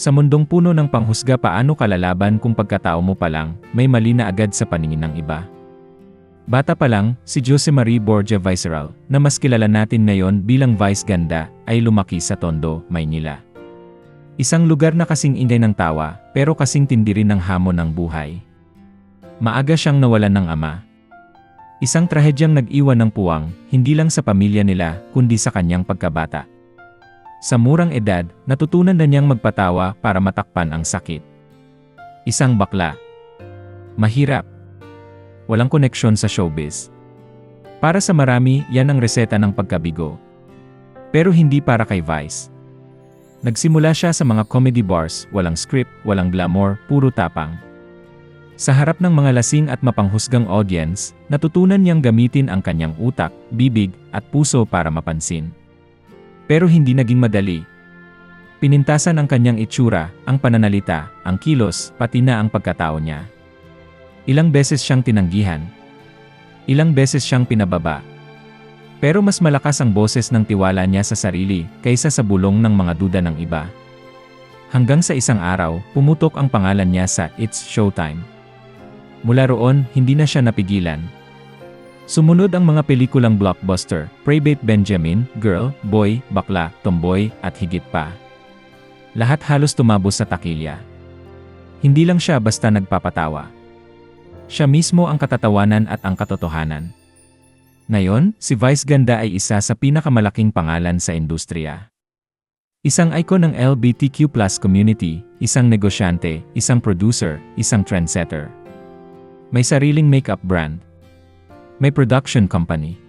Sa mundong puno ng panghusga paano kalalaban kung pagkatao mo pa lang, may mali na agad sa paningin ng iba. Bata pa lang, si Jose Marie Borgia Viceral, na mas kilala natin ngayon bilang Vice Ganda, ay lumaki sa Tondo, Maynila. Isang lugar na kasing inday ng tawa, pero kasing tindi rin ng hamon ng buhay. Maaga siyang nawalan ng ama. Isang trahedyang nag-iwan ng puwang, hindi lang sa pamilya nila, kundi sa kanyang pagkabata. Sa murang edad, natutunan na niyang magpatawa para matakpan ang sakit. Isang bakla. Mahirap. Walang koneksyon sa showbiz. Para sa marami, yan ang reseta ng pagkabigo. Pero hindi para kay Vice. Nagsimula siya sa mga comedy bars, walang script, walang glamour, puro tapang. Sa harap ng mga lasing at mapanghusgang audience, natutunan niyang gamitin ang kanyang utak, bibig, at puso para mapansin. Pero hindi naging madali. Pinintasan ang kanyang itsura, ang pananalita, ang kilos, pati na ang pagkatao niya. Ilang beses siyang tinanggihan. Ilang beses siyang pinababa. Pero mas malakas ang boses ng tiwala niya sa sarili kaysa sa bulong ng mga duda ng iba. Hanggang sa isang araw, pumutok ang pangalan niya sa It's Showtime. Mula roon, hindi na siya napigilan. Sumunod ang mga pelikulang blockbuster, Private Benjamin, Girl, Boy, Bakla, Tomboy, at higit pa. Lahat halos tumabos sa takilya. Hindi lang siya basta nagpapatawa. Siya mismo ang katatawanan at ang katotohanan. Ngayon, si Vice Ganda ay isa sa pinakamalaking pangalan sa industriya. Isang icon ng LGBTQ plus community, isang negosyante, isang producer, isang trendsetter. May sariling makeup brand. May production company.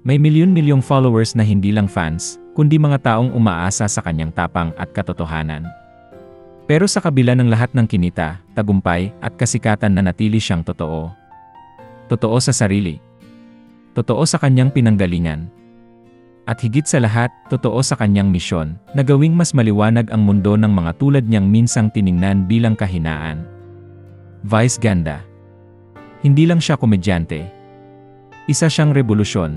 May milyon-milyong followers na hindi lang fans, kundi mga taong umaasa sa kanyang tapang at katotohanan. Pero sa kabila ng lahat ng kinita, tagumpay, at kasikatan na natili siyang totoo. Totoo sa sarili. Totoo sa kanyang pinanggalingan. At higit sa lahat, totoo sa kanyang misyon, na gawing mas maliwanag ang mundo ng mga tulad niyang minsang tiningnan bilang kahinaan. Vice Ganda. Hindi lang siya komedyante. Isa siyang revolusyon,